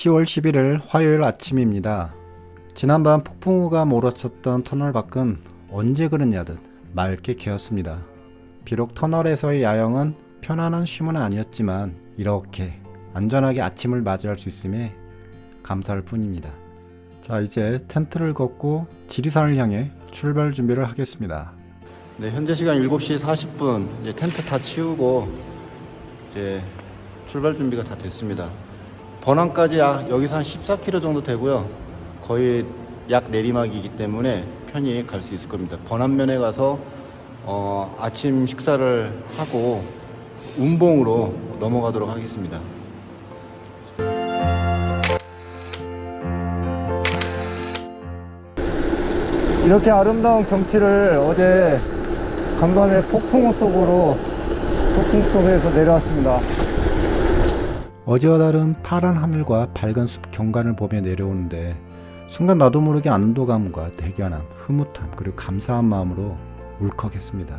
10월 11일 화요일 아침입니다. 지난밤 폭풍우가 몰아쳤던 터널 밖은 언제 그랬냐듯 맑게 개었습니다. 비록 터널에서의 야영은 편안한 쉼은 아니었지만 이렇게 안전하게 아침을 맞이할 수 있음에 감사할 뿐입니다. 자 이제 텐트를 걷고 지리산을 향해 출발 준비를 하겠습니다. 네 현재 시간 7시 40분 이제 텐트 다 치우고 이제 출발 준비가 다 됐습니다. 번항까지 약 여기서 한 14km 정도 되고요. 거의 약 내리막이기 때문에 편히 갈 수 있을 겁니다. 번안면에 가서 어, 아침 식사를 하고 운봉으로 넘어가도록 하겠습니다. 이렇게 아름다운 경치를 어제 간간의 폭풍우 속으로 폭풍 속에서 내려왔습니다. 어제와 다른 파란 하늘과 밝은 숲 경관을 보며 내려오는데 순간 나도 모르게 안도감과 대견함, 흐뭇함 그리고 감사한 마음으로 울컥했습니다.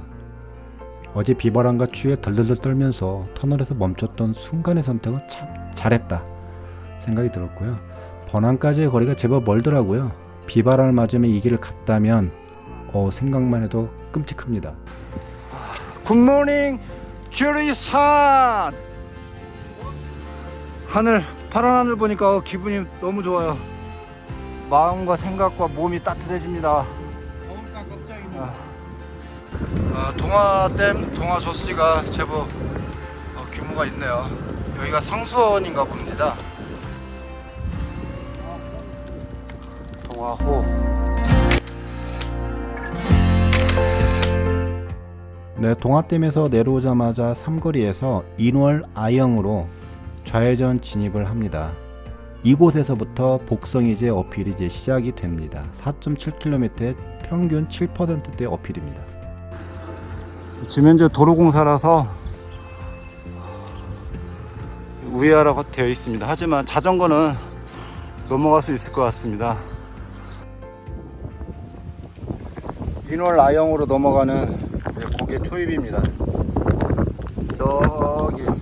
어제 비바람과 추위에 덜덜덜 떨면서 터널에서 멈췄던 순간의 선택은 참 잘했다 생각이 들었고요. 번안까지의 거리가 제법 멀더라고요. 비바람을 맞으며 이 길을 갔다면 어, 생각만 해도 끔찍합니다. 굿모닝 지리산 하늘 파란 하늘 보니까 어, 기분이 너무 좋아요. 마음과 생각과 몸이 따뜻해집니다. 더울까 걱정이네. 아, 동화댐 동화 저수지가 제법 어, 규모가 있네요. 여기가 상수원인가 봅니다. 동화호. 네, 동화댐에서 내려오자마자 삼거리에서 인월 아영으로 좌회전 진입을 합니다. 이곳에서부터 복성 이제 어필이 이제 시작이 됩니다. 4.7km의 평균 7%대 어필입니다. 지금 현재 도로공사라서 우회하라고 되어 있습니다. 하지만 자전거는 넘어갈 수 있을 것 같습니다. 인월 아영으로 넘어가는 이제 고개 초입입니다. 저기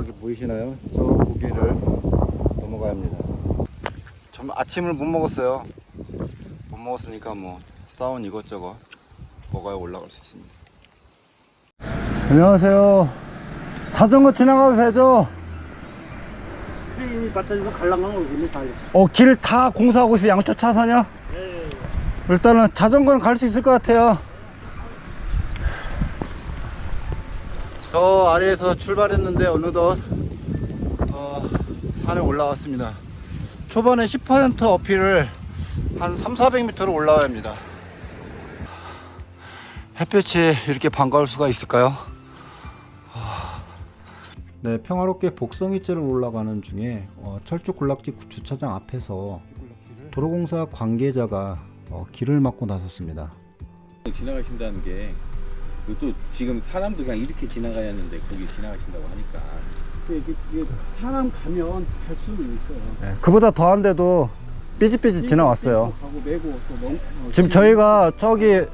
저기 보이시나요? 저 고개를 넘어가야 합니다. 전 아침을 못 먹었어요. 못 먹었으니까 뭐 싸운 이것저것 먹어야 올라갈 수 있습니다. 안녕하세요. 자전거 지나가도 되죠? 크레인이 받쳐주고 갈랑간 거 있네, 다. 어, 길 다 공사하고 있어요. 양쪽 차선이요? 일단은 자전거는 갈 수 있을 것 같아요. 저 아래에서 출발했는데 어느덧 어, 산에 올라왔습니다. 초반에 10% 어필을 한 3, 400m로 올라와야 합니다. 햇볕이 이렇게 반가울 수가 있을까요? 네, 평화롭게 복성이제를 올라가는 중에 어, 철쭉 군락지 주차장 앞에서 도로공사 관계자가 어, 길을 막고 나섰습니다. 지나가신다는 게 그것도 지금 사람도 그냥 이렇게 지나가야 하는데 거기 지나가신다고 하니까 이게, 이게 사람 가면 갈 수는 있어요. 네, 그보다 더한데도 삐짓삐짓 지나왔어요. 가고 메고 또 넘. 어, 지금 저희가 저기 네.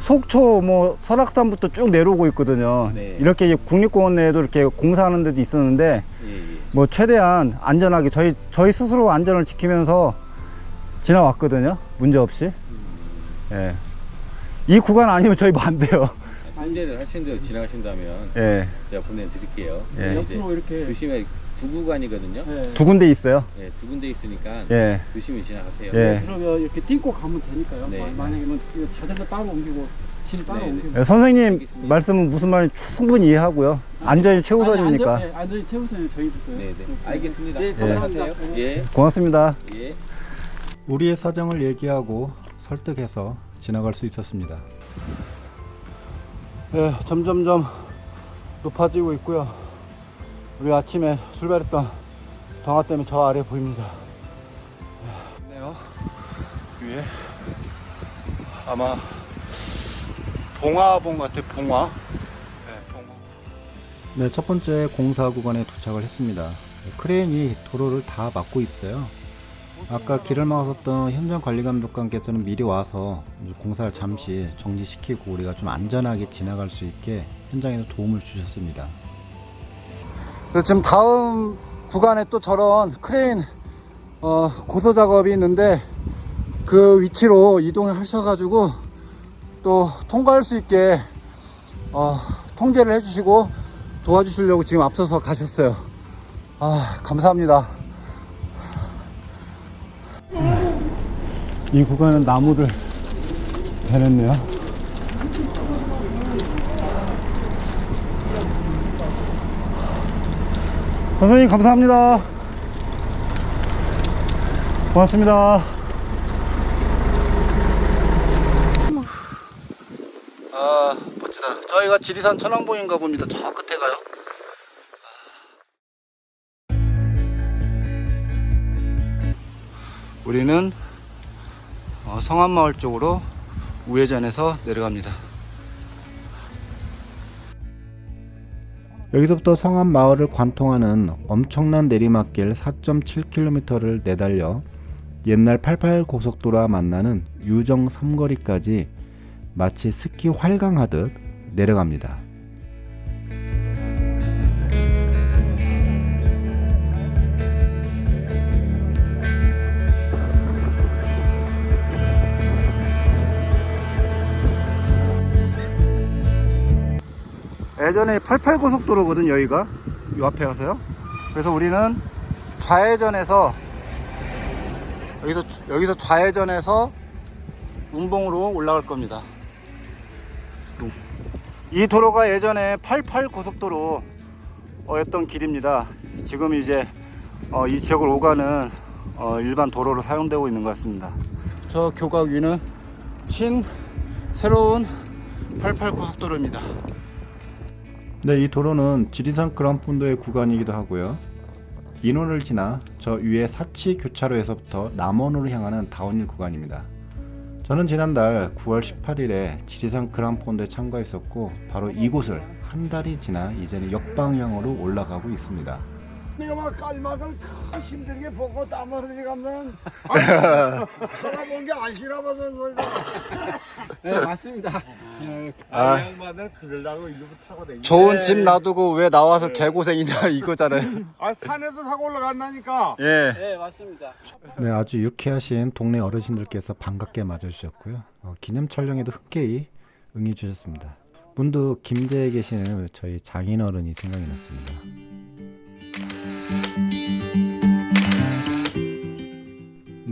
속초 뭐 설악산부터 쭉 내려오고 있거든요. 네. 이렇게 이제 국립공원 내에도 이렇게 공사하는 데도 있었는데 예, 예. 뭐 최대한 안전하게 저희 저희 스스로 안전을 지키면서 지나왔거든요. 문제 없이. 예. 이 구간 아니면 저희 뭐안 돼요. 안전을 하시는 대로 지나가신다면 예. 제가 보내드릴게요. 예. 근데 이제 옆으로 이렇게. 조심해 두 구간이거든요. 네. 두 군데 있어요. 예, 두 군데 있으니까 예. 조심히 지나가세요. 예. 그러면 이렇게 딛고 가면 되니까요. 네. 마- 만약에 뭐 자전거 따로 옮기고 짐 따로 네, 네. 옮기고. 예, 선생님 알겠습니다. 말씀은 무슨 말인지 충분히 이해하고요. 안전이 최우선이니까. 아니, 안전, 네, 안전이 최우선이에요. 저희부터. 네, 네. 알겠습니다. 네. 감사합니다. 예, 고맙습니다. 예. 우리의 사정을 얘기하고 설득해서 지나갈 수 있었습니다. 네, 점점점 높아지고 있고요. 우리 아침에 출발했던 동화 때문에 저 아래 보입니다. 네요. 위에 아마 봉화봉 같아 봉화. 네, 봉화. 네, 첫 번째 공사 구간에 도착을 했습니다. 크레인이 도로를 다 막고 있어요. 아까 길을 막았었던 현장 관리 감독관께서는 미리 와서 공사를 잠시 정지시키고 우리가 좀 안전하게 지나갈 수 있게 현장에서 도움을 주셨습니다. 지금 다음 구간에 또 저런 크레인 어, 고소 작업이 있는데 그 위치로 이동하셔가지고 또 통과할 수 있게 어, 통제를 해주시고 도와주시려고 지금 앞서서 가셨어요. 아 감사합니다. 이 구간은 나무를 대냈네요. 선생님 감사합니다. 고맙습니다. 아 멋지다. 저희가 지리산 천왕봉인가 봅니다. 저 끝에 가요. 우리는 어, 성안마을 쪽으로 우회전해서 내려갑니다. 여기서부터 성안 마을을 관통하는 엄청난 내리막길 4.7km를 내달려 옛날 88 고속도로와 만나는 유정 삼거리까지 마치 스키 활강하듯 내려갑니다. 예전에 88 고속도로거든 여기가 요 앞에 가서요. 그래서 우리는 좌회전해서 여기서 여기서 좌회전해서 운봉으로 올라갈 겁니다. 이 도로가 예전에 88 고속도로였던 길입니다. 지금 이제 어, 이 지역을 오가는 어, 일반 도로로 사용되고 있는 것 같습니다. 저 교각 위는 신 새로운 88 고속도로입니다. 네, 이 도로는 지리산 그랑폰도의 구간이기도 하고요. 인원을 지나 저 위에 사치 교차로에서부터 남원으로 향하는 다운힐 구간입니다. 저는 지난달 9월 18일에 지리산 그랑폰도에 참가했었고 바로 이곳을 한 달이 지나 이제는 역방향으로 올라가고 있습니다. 내가 막 깔막을 크 힘들게 보고 땀 흘리가면 쳐다본 게 안시라봐서 놀다. 네 맞습니다. 아. 양반을 그러려고 일로 타고 다니. 좋은 집 놔두고 왜 나와서 개고생이냐 이거잖아요. 아 산에도 타고 올라간다니까. 예. 네 맞습니다. 네, 아주 유쾌하신 동네 어르신들께서 반갑게 맞아주셨고요. 어, 기념 촬영에도 흔쾌히 응해주셨습니다. 문득 김제에 계시는 저희 장인어른이 생각이 났습니다.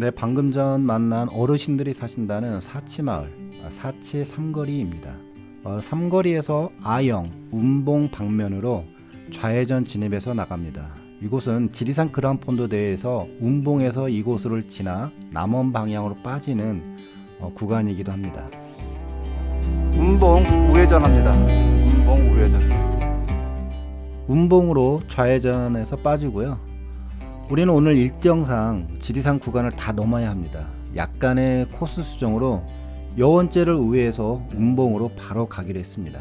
네, 방금 전 만난 어르신들이 사신다는 사치마을, 아, 사치 삼거리입니다. 어, 삼거리에서 아영, 운봉 방면으로 좌회전 진입해서 나갑니다. 이곳은 지리산 그랑폰도 대회에서 운봉에서 이곳을 지나 남원 방향으로 빠지는 어, 구간이기도 합니다. 운봉 우회전합니다. 운봉 우회전. 운봉으로 좌회전해서 빠지고요. 우리는 오늘 일정상 지리산 구간을 다 넘어야 합니다. 약간의 코스 수정으로 여원제를 우회해서 운봉으로 바로 가기로 했습니다.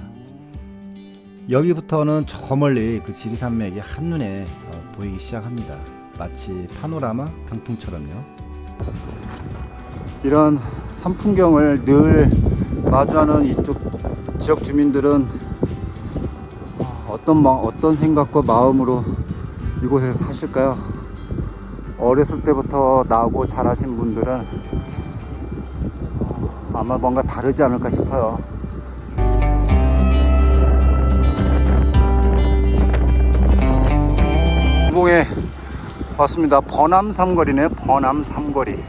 여기부터는 저 멀리 그 지리산맥이 한눈에 어, 보이기 시작합니다. 마치 파노라마 강풍처럼요. 이런 산풍경을 늘 마주하는 이쪽 지역 주민들은 어떤 마, 어떤 생각과 마음으로 이곳에서 사실까요? 어렸을 때부터 나고 자라신 분들은 아마 뭔가 다르지 않을까 싶어요. 운봉에 왔습니다. 번암 삼거리네. 번암 삼거리.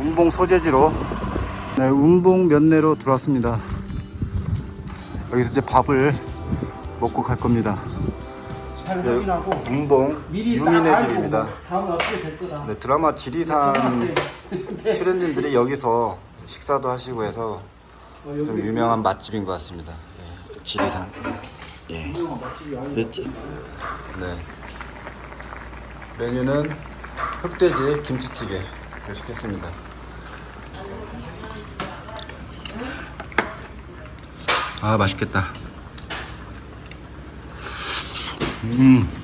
운봉 소재지로 네, 운봉 면내로 들어왔습니다. 여기서 이제 밥을 먹고 갈 겁니다. 네, 운봉 유민의 집입니다. 다음에 어떻게 될 거다. 네, 드라마 지리산 출연진들이 여기서 식사도 하시고 해서 좀 유명한 맛집인 것 같습니다. 네, 지리산. 예. 네, 찌- 네. 메뉴는 흑돼지 김치찌개를 시켰습니다. 아 맛있겠다. 음.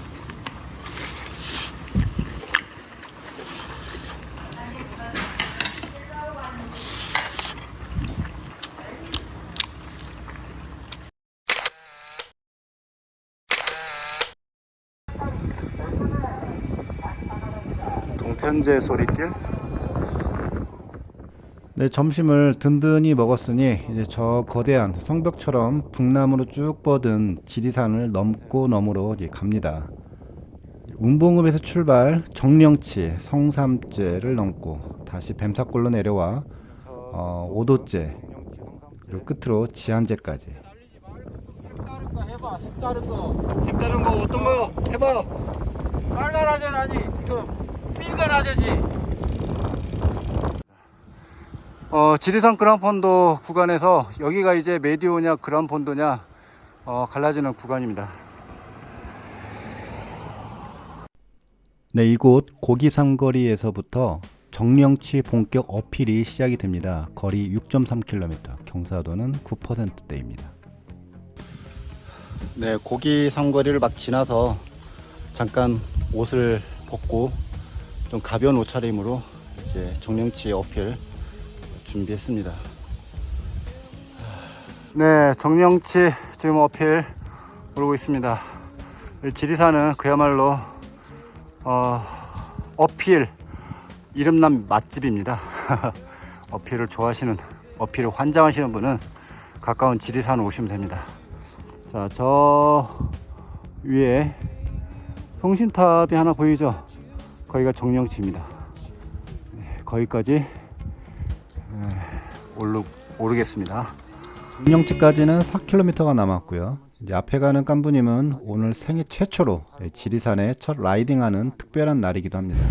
현재 소리길. 네, 점심을 든든히 먹었으니 이제 저 거대한 성벽처럼 북남으로 쭉 뻗은 지리산을 넘고 넘으로 이제 갑니다. 운봉읍에서 출발 정령치 성삼제를 넘고 다시 뱀사골로 내려와 어, 오도제 그리고 끝으로 지한제까지 색다른 거 해봐. 색다른 거. 색다른 거 어떤 거 해봐. 빨간하잖아니 지금 빨간하잖지. 어, 지리산 그란폰도 구간에서 여기가 이제 메디오냐 그란폰도냐 어, 갈라지는 구간입니다. 네, 이곳 고기 삼거리에서부터 정령치 본격 어필이 시작이 됩니다. 거리 6.3km, 경사도는 9%대입니다. 네, 고기 삼거리를 막 지나서 잠깐 옷을 벗고 좀 가벼운 옷차림으로 이제 정령치 어필 준비했습니다. 네, 정령치 지금 어필 오르고 있습니다. 이 지리산은 그야말로 어, 어필 이름난 맛집입니다. 어필을 좋아하시는 어필을 환장하시는 분은 가까운 지리산 오시면 됩니다. 자, 저 위에 성신탑이 하나 보이죠? 거기가 정령치입니다. 네, 거기까지 네, 오르, 오르겠습니다. 정령치까지는 4km가 남았고요. 이제 앞에 가는 깐부님은 오늘 생애 최초로 지리산에 첫 라이딩하는 특별한 날이기도 합니다.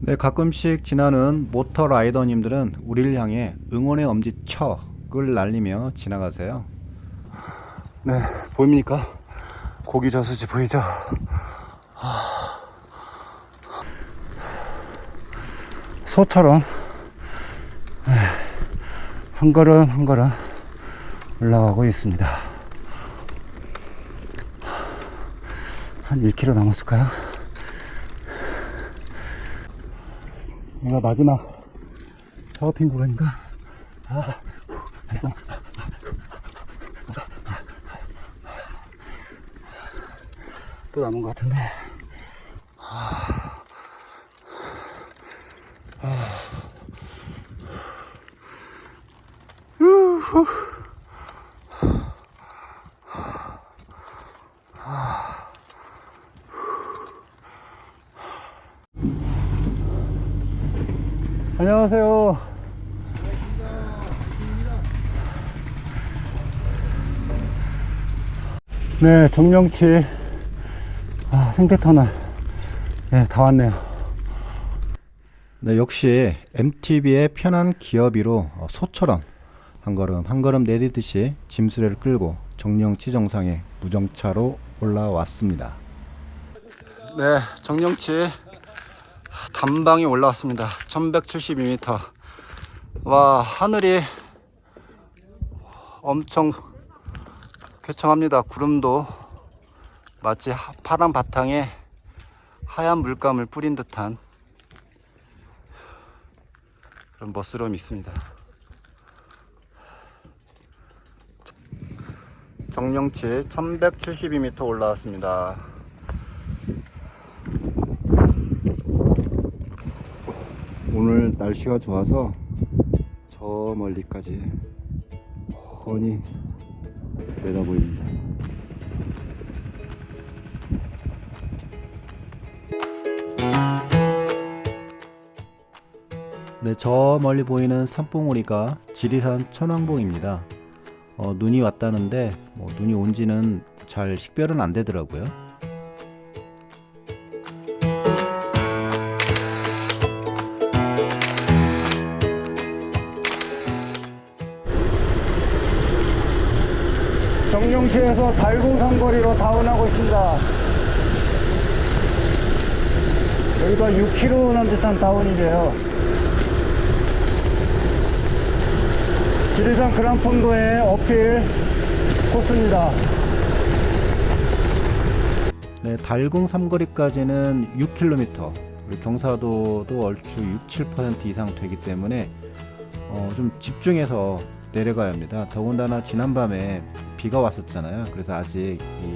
네, 가끔씩 지나는 모터 라이더님들은 우리를 향해 응원의 엄지 척을 날리며 지나가세요. 네, 보입니까? 고기 저수지 보이죠? 하... 소처럼 네, 한 걸음 한 걸음 올라가고 있습니다. 한 1km 남았을까요? 내가 마지막 서핑 구간인가? 아. 또 남은 것 같은데. 안녕하세요. 네, 정령치 아, 생태터널. 예, 다 왔네요. 네, 역시 MTB의 편한 기어비로 어, 소처럼 한 걸음 한 걸음 내디듯이 짐수레를 끌고 정령치 정상에 무정차로 올라왔습니다. 네, 정령치 단방이 올라왔습니다. 1172m. 와, 하늘이 엄청 쾌청합니다. 구름도 마치 하- 파란 바탕에 하얀 물감을 뿌린 듯한 그런 멋스러움이 있습니다. 정령치 1172m 올라왔습니다. 오늘 날씨가 좋아서 저 멀리까지 훤히 내다 보입니다. 네, 저 멀리 보이는 산봉우리가 지리산 천왕봉입니다. 어, 눈이 왔다는데 뭐 눈이 온지는 잘 식별은 안 되더라고요. 정령시에서 달궁산거리로 다운하고 있습니다. 여기가 6km 남짓한 다운이래요. 지리산 그랑폰도의 어필 코스입니다. 네, 달궁 삼거리까지는 6km, 그리고 경사도도 얼추 6, 7% 이상 되기 때문에 어, 좀 집중해서 내려가야 합니다. 더군다나 지난밤에 비가 왔었잖아요. 그래서 아직 이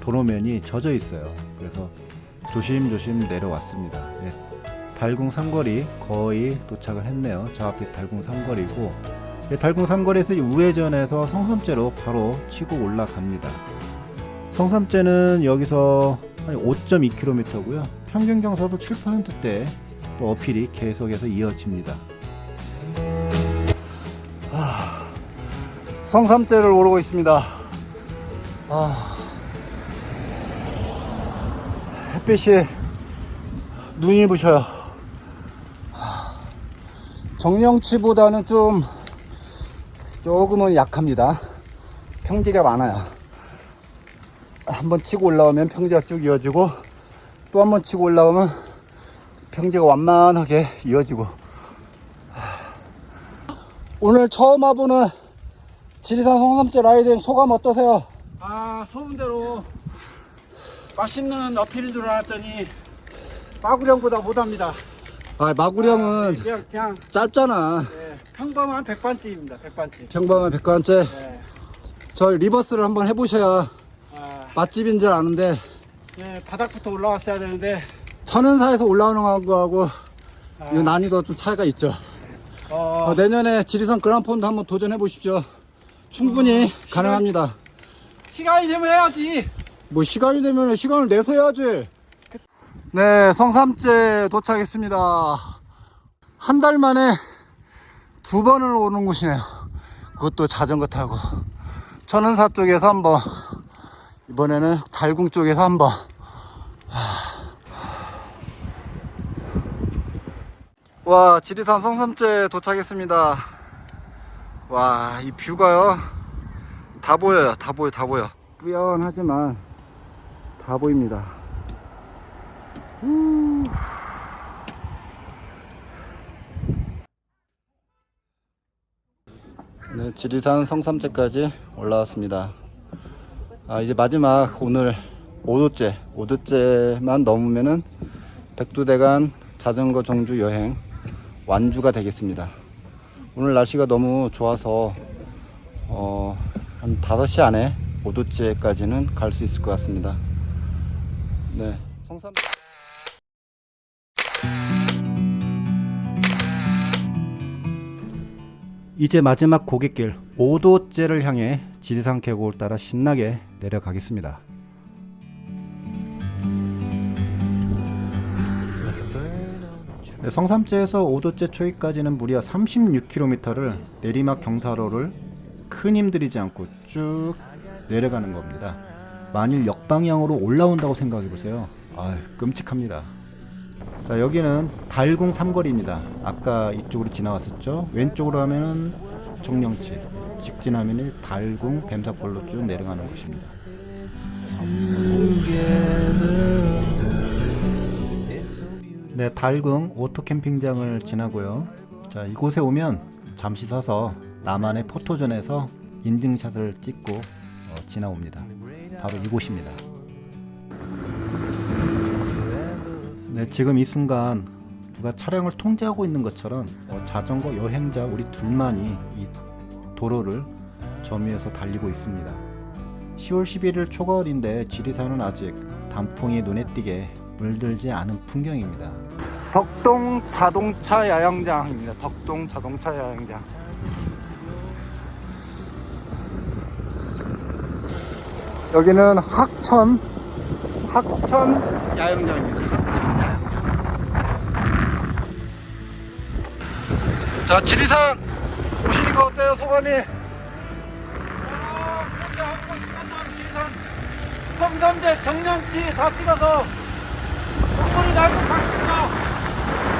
도로면이 젖어 있어요. 그래서 조심조심 내려왔습니다. 예, 달궁 삼거리 거의 도착을 했네요. 저 앞이 달궁 삼거리고 이 달궁 삼거리에서 이 우회전해서 성삼제로 바로 치고 올라갑니다. 성삼제는 여기서 한 5.2km고요. 평균 경사도 7%대 또 어필이 계속해서 이어집니다. 성삼제를 오르고 있습니다. 아, 햇빛이 눈이 부셔요. 정령치보다는 좀 조금은 약합니다. 평지가 많아요. 한번 치고 올라오면 평지가 쭉 이어지고 또 한번 치고 올라오면 평지가 완만하게 이어지고 오늘 처음 와보는 지리산 성삼제 라이딩 소감 어떠세요? 아 소문대로 맛있는 어필인 줄 알았더니 마구령보다 못합니다. 아 마구령은 그냥 그냥 짧잖아 예, 평범한 백반집입니다. 백반집. 평범한 백관째 예, 저 리버스를 한번 해보셔야 아, 맛집인 줄 아는데 예, 바닥부터 올라왔어야 되는데 천은사에서 올라오는 거하고 아, 이 난이도 좀 차이가 있죠 어, 어, 내년에 지리산 그란폰도 한번 도전해 보십시오 충분히 가능합니다. 시간이 되면 해야지. 뭐 시간이 되면 시간을 내서 해야지. 네 성삼제 도착했습니다. 한 달 만에 두 번을 오는 곳이네요. 그것도 자전거 타고. 천은사 쪽에서 한 번 이번에는 달궁 쪽에서 한 번. 와 지리산 성삼제 도착했습니다 와 이 뷰가요? 다 보여요 다 보여 다 보여. 뿌연하지만 다 보입니다. 우. 네, 지리산 성삼제까지 올라왔습니다. 아 이제 마지막 오늘 5도째 5도째만 넘으면은 백두대간 자전거 정주 여행 완주가 되겠습니다 오늘 날씨가 너무 좋아서 어, 한 5시 안에 5도째까지는 갈 수 있을 것 같습니다. 네. 성삼 이제 마지막 고갯길 5도째를 향해 지리산 계곡을 따라 신나게 내려가겠습니다. 네, 성삼제에서 5도째 초입까지는 무려 36km를 내리막 경사로를 큰 힘 들이지 않고 쭉 내려가는 겁니다. 만일 역방향으로 올라온다고 생각해 보세요. 아, 끔찍합니다. 자 여기는 달궁 삼거리입니다. 아까 이쪽으로 지나왔었죠. 왼쪽으로 하면은 정령치, 직진하면은 달궁 뱀사골로 쭉 내려가는 곳입니다. 네, 달궁 오토 캠핑장을 지나고요. 자 이곳에 오면 잠시 서서 나만의 포토존에서 인증샷을 찍고 어, 지나옵니다. 바로 이곳입니다. 네, 지금 이 순간 누가 차량을 통제하고 있는 것처럼 어, 자전거 여행자 우리 둘만이 이 도로를 점유해서 달리고 있습니다. 10월 11일 초가을인데 지리산은 아직 단풍이 눈에 띄게 물들지 않은 풍경입니다. 덕동 자동차 야영장입니다. 덕동 자동차 야영장. 여기는 학천 학천 야영장입니다. 학천 야영장. 자, 지리산 오시니까 어때요, 소감이? 어, 지리산 성삼대 정령치 다 찍어서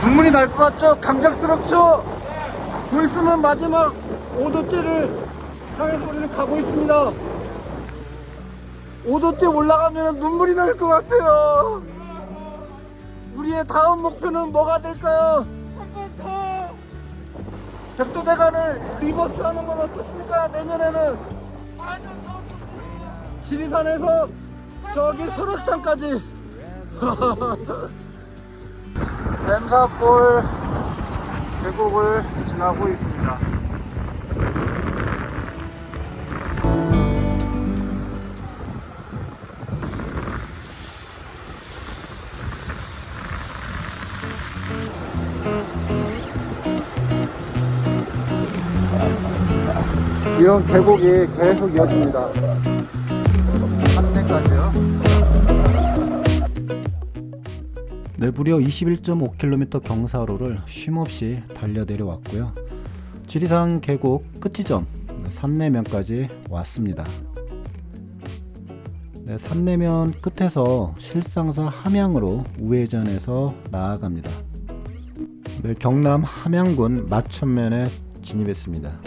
눈물이 날 것 같죠? 감격스럽죠? 곧 있으면 마지막 5도째를 향해서 우리는 가고 있습니다. 5도째 올라가면 눈물이 날 것 같아요. 우리의 다음 목표는 뭐가 될까요? 백두대간을 리버스 하는 건 어떻습니까? 내년에는. 지리산에서 저기 설악산까지 램사골 계곡을 지나고 있습니다. 이런 계곡이 계속 이어집니다. 네, 무려 21.5km 경사로를 쉼없이 달려 내려왔고요. 지리산 계곡 끝지점 산내면까지 왔습니다. 네, 산내면 끝에서 실상사 함양으로 우회전해서 나아갑니다. 네, 경남 함양군 마천면에 진입했습니다.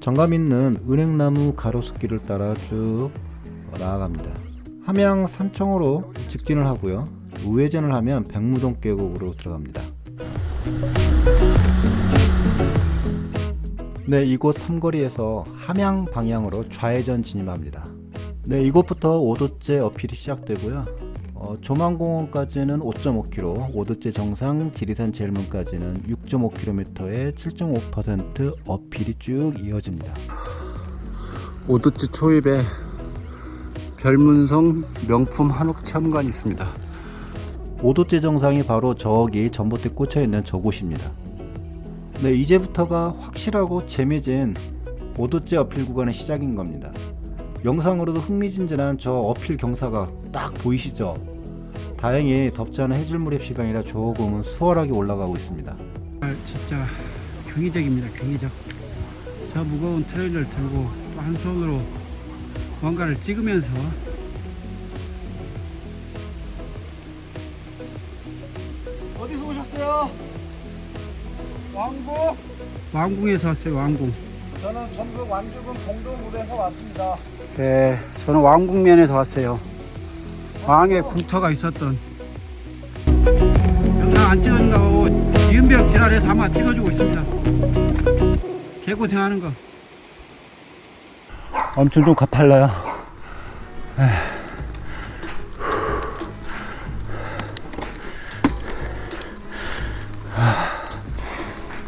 정감 있는 은행나무 가로수길을 따라 쭉 나아갑니다. 함양 산청으로 직진을 하고요. 우회전을 하면 백무동 계곡으로 들어갑니다. 네, 이곳 삼거리에서 함양 방향으로 좌회전 진입합니다. 네, 이곳부터 오도째 어필이 시작되고요. 어, 조망공원까지는 5.5km, 오도째 정상 지리산 제일문까지는 6.5km의 7.5% 어필이 쭉 이어집니다. 오도지 초입에 별문성 명품 한옥 체험관이 있습니다. 오도째 정상이 바로 저기 전봇대 꽂혀 있는 저곳입니다. 네, 이제부터가 확실하고 재미진 오도째 어필 구간의 시작인 겁니다. 영상으로도 흥미진진한 저 어필 경사가 딱 보이시죠? 다행히 덥지 않은 해질 무렵 시간이라 조금은 수월하게 올라가고 있습니다. 진짜 경이적입니다. 경이적. 저 무거운 트레일러를 들고 또 한 손으로 뭔가를 찍으면서 왕국? 왕궁에서 왔어요. 왕궁. 저는 전북 완주군 동동울에서 왔습니다. 네, 저는 왕궁면에서 왔어요. 왕의 궁터가 있었던. 영상 안 찍어준다고 이은벽 지랄해서 아마 찍어주고 있습니다. 개고생하는 거. 엄청 좀 가팔라요.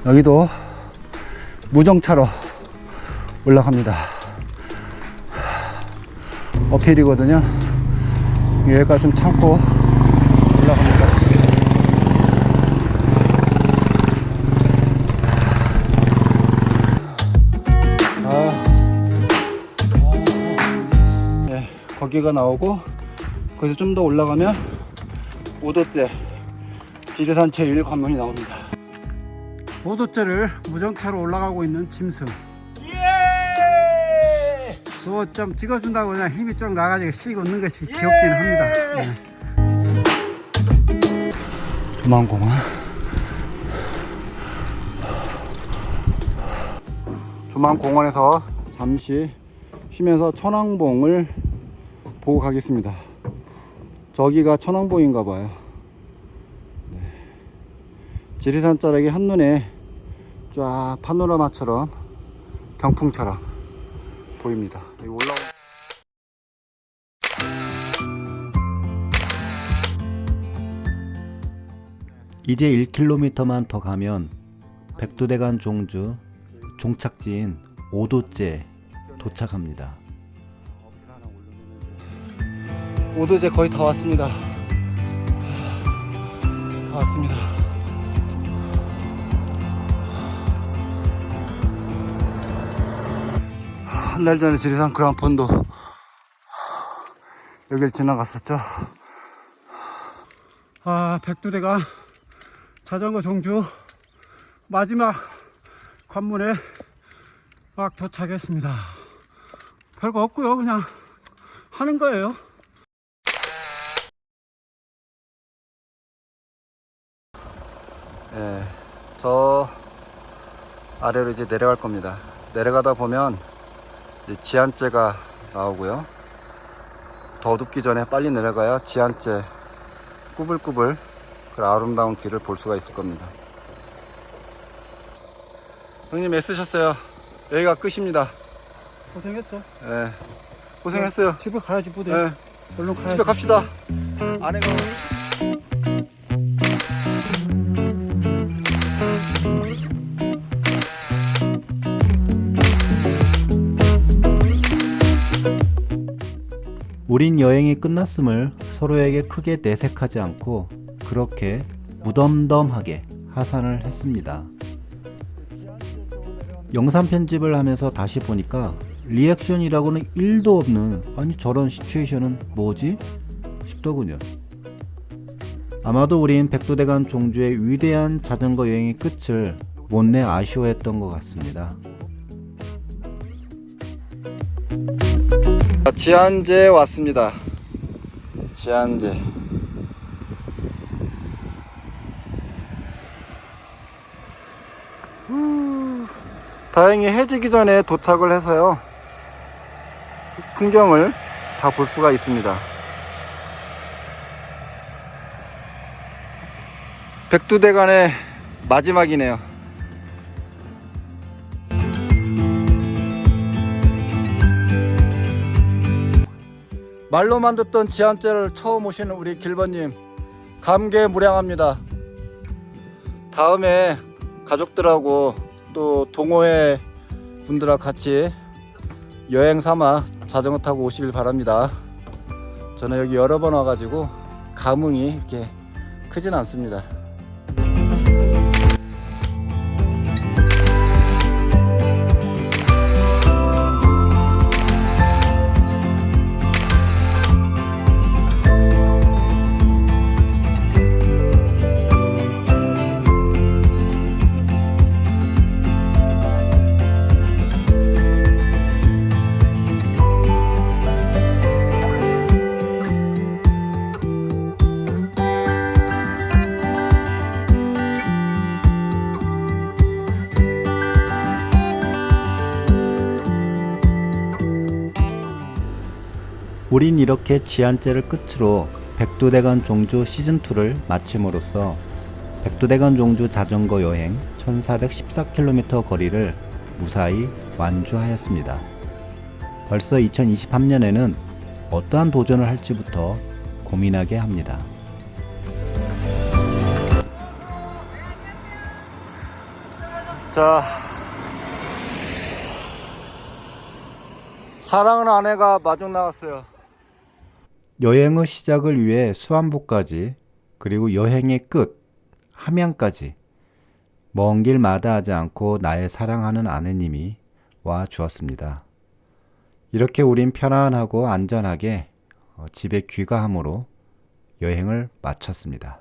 여기도 무정차로 올라갑니다. 어필이거든요. 여기가 좀 참고 올라갑니다. 네, 거기가 나오고 거기서 좀 더 올라가면 오도대 지리산 제1 관문이 나옵니다. 오도째를 무정차로 올라가고 있는 짐승. 예! 그거 좀 찍어준다고 그냥 힘이 좀 나가지고 씩 웃는 것이 귀엽긴 합니다. 네. 조만공원 조만공원에서 잠시 쉬면서 천왕봉을 보고 가겠습니다. 저기가 천왕봉인가 봐요. 네. 지리산 자락이 한눈에 쫙 파노라마처럼 경풍처럼 보입니다. 올라오 이제 1km만 더 가면 백두대간 종주 종착지인 오도째 도착합니다. 오도제 거의 다 왔습니다. 다 왔습니다. 한 달 전에 지리산 그랑폰도 여길 지나갔었죠. 아, 백두대가 자전거 종주 마지막 관문에 막 도착했습니다. 별거 없고요. 그냥 하는 거예요. 예, 저 아래로 이제 내려갈 겁니다. 내려가다 보면 지한째가 나오고요. 더 어둡기 전에 빨리 내려가야 지한째 꾸불꾸불 그 아름다운 길을 볼 수가 있을 겁니다. 형님 애쓰셨어요. 여기가 끝입니다. 고생했어. 예, 고생했어요. 집에 가야지 부대. 예, 얼른 가야지. 집에 갑시다. 아내가 우린 여행이 끝났음을 서로에게 크게 내색하지 않고 그렇게 무덤덤하게 하산을 했습니다. 영상 편집을 하면서 다시 보니까 리액션이라고는 1도 없는 아니 저런 시츄에이션은 뭐지? 싶더군요. 아마도 우린 백두대간 종주의 위대한 자전거 여행의 끝을 못내 아쉬워했던 것 같습니다. 지안제 왔습니다. 지안제. 후, 다행히 해지기 전에 도착을 해서요. 풍경을 다 볼 수가 있습니다. 백두대간의 마지막이네요. 말로만 듣던 지한제를 처음 오시는 우리 길버님 감개무량합니다. 다음에 가족들하고 또 동호회 분들하고 같이 여행 삼아 자전거 타고 오시길 바랍니다. 저는 여기 여러 번 와가지고 감흥이 이렇게 크진 않습니다. 이렇게 지한제를 끝으로 백두대간 종주 시즌2를 마침으로써 백두대간 종주 자전거 여행 1414km 거리를 무사히 완주하였습니다. 벌써 2023년에는 어떠한 도전을 할지부터 고민하게 합니다. 자, 사랑하는 아내가 마중 나왔어요. 여행의 시작을 위해 수안보까지 그리고 여행의 끝 함양까지 먼 길 마다하지 않고 나의 사랑하는 아내님이 와 주었습니다. 이렇게 우린 편안하고 안전하게 어, 집에 귀가함으로 여행을 마쳤습니다.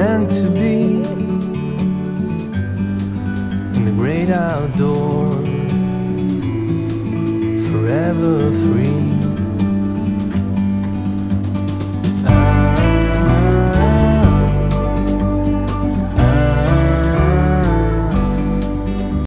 Meant to be in the great outdoors, forever free.